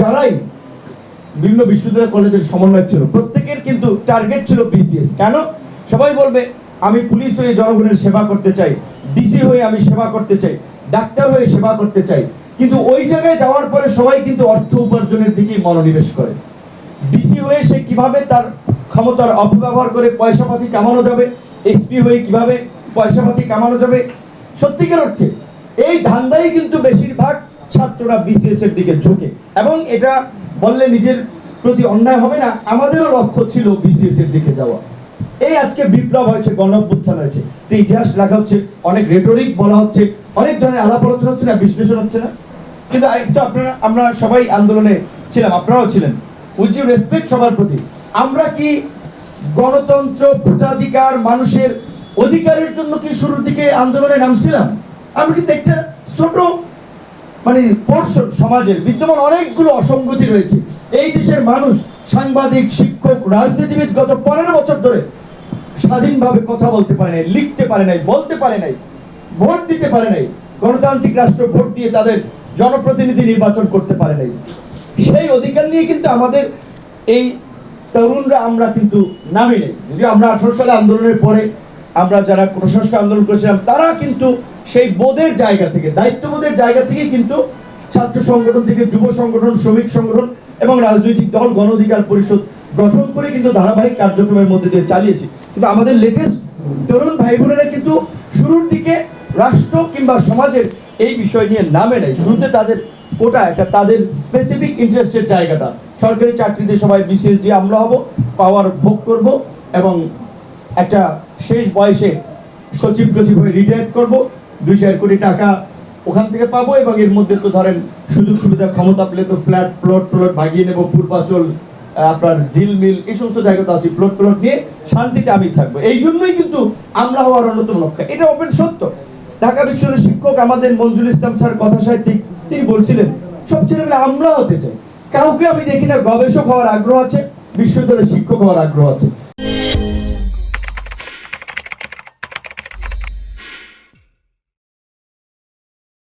যারাই বিভিন্ন বিশ্ববিদ্যালয়, কলেজের সমন্বয় ছিল, প্রত্যেকের কিন্তু টার্গেট ছিল বিসিএস কেন? সবাই বলবে, আমি পুলিশ হয়ে জনগণের সেবা করতে চাই ডিসি হয়ে আমি সেবা করতে চাই, ডাক্তার হয়ে সেবা করতে চাই। কিন্তু ওই জায়গায় যাওয়ার পরে সবাই কিন্তু অর্থ উপার্জনের দিকেই মনোনিবেশ করে। ডিসি হয়ে সে কীভাবে তার ক্ষমতার অপব্যবহার করে পয়সা পাতি কামানো যাবে এসপি হয়ে কীভাবে পয়সা পাতি কামানো যাবে, সত্যিকার অর্থে এই ধান্দাই কিন্তু বেশিরভাগ ছাত্ররা বিসিএস এর দিকে ঝুঁকে। এবং এটা বললে নিজের প্রতি অন্যায় হবে না, আমাদেরও লক্ষ্য ছিল বিসিএস এর দিকে যাওয়া। এই আজকে বিপ্লব হয়েছে, গণঅভ্যুত্থান হয়েছে। তো ইতিহাস লেখা হচ্ছে, অনেক রেটরিক বলা হচ্ছে, অনেক ধরনের আলাপ আলোচনা হচ্ছে না, বিশ্লেষণ হচ্ছে না। কিন্তু একটু আপনারা, আমরা সবাই আন্দোলনে ছিলাম, আপনারাও ছিলেন। উইথ রেসপেক্ট সবার প্রতি? আমরা কি গণতন্ত্র ভোটাধিকার মানুষের অধিকারের জন্য কি শুরুর দিকে আন্দোলনে নামছিলাম? আমরা কিন্তু একটা ছোট মানে পোর্শন সমাজের বিদ্যমান অনেকগুলো অসঙ্গতি রয়েছে। এই দেশের মানুষ সাংবাদিক, শিক্ষক, রাজনীতিবিদ গত পনেরো বছর ধরে স্বাধীনভাবে কথা বলতে পারে নাই, লিখতে পারে নাই, বলতে পারে নাই, ভোট দিতে পারে নাই, গণতান্ত্রিক রাষ্ট্র ভোট দিয়ে তাদের জনপ্রতিনিধি নির্বাচন করতে পারে নাই। সেই অধিকার নিয়ে কিন্তু আমাদের এই তরুণরা আমরা কিন্তু নামি নেই। যদিও আমরা আঠারো সালে আন্দোলনের পরে আমরা যারা কুসংস্কার আন্দোলন করেছিলাম, তারা কিন্তু সেই বোধের জায়গা থেকে, দায়িত্ববোধের জায়গা থেকে কিন্তু ছাত্র সংগঠন থেকে, যুব সংগঠন, শ্রমিক সংগঠন এবং রাজনৈতিক দল, গণ অধিকার পরিষদ গঠন করে কিন্তু ধারাবাহিক কার্যক্রমের মধ্যে দিয়ে চালিয়েছি। কিন্তু আমাদের লেটেস্ট তরুণ ভাই বোনেরা কিন্তু শুরুর দিকে রাষ্ট্র কিংবা সমাজের এই বিষয় নিয়ে নামে নেই। শুরুতে তাদের কোটা, এটা তাদের স্পেসিফিক ইন্টারেস্টের জায়গাটা। সরকারি চাকরিতে সবাই বিশেষ দিয়ে আমরা হব পাওয়ার ভোগ করব এবং একটা শেষ বয়সে সচিব টচিব হয়ে রিটায়ার করব। দুই চার কোটি টাকা ওখান থেকে পাবো এবং এর মধ্যে তো ধরেন সুযোগ সুবিধা, ক্ষমতা পেলে তো ফ্ল্যাট প্লট প্লট ভাগিয়ে নেব, পূর্বাচল আপনার ঝিল মিল, এই সমস্ত জায়গাতে আছি প্লট প্লট নিয়ে শান্তিতে আমি থাকব। এই জন্যই কিন্তু আমরা হওয়ার অন্যতম লক্ষ্য এটা ওপেন সত্য। ঢাকা বিশ্ববিদ্যালয়ের শিক্ষক আমাদের মঞ্জুর ইসলাম স্যার, কথা সাহিত্যিক, তিনি বলছিলেন, সব ছেলেমেয়েরা আমরা হতে চাই। কাউকে আমি দেখি না, গবেষক হওয়ার আগ্রহ আছে, বিশ্ববিদ্যালয়ের শিক্ষক হওয়ার আগ্রহ আছে।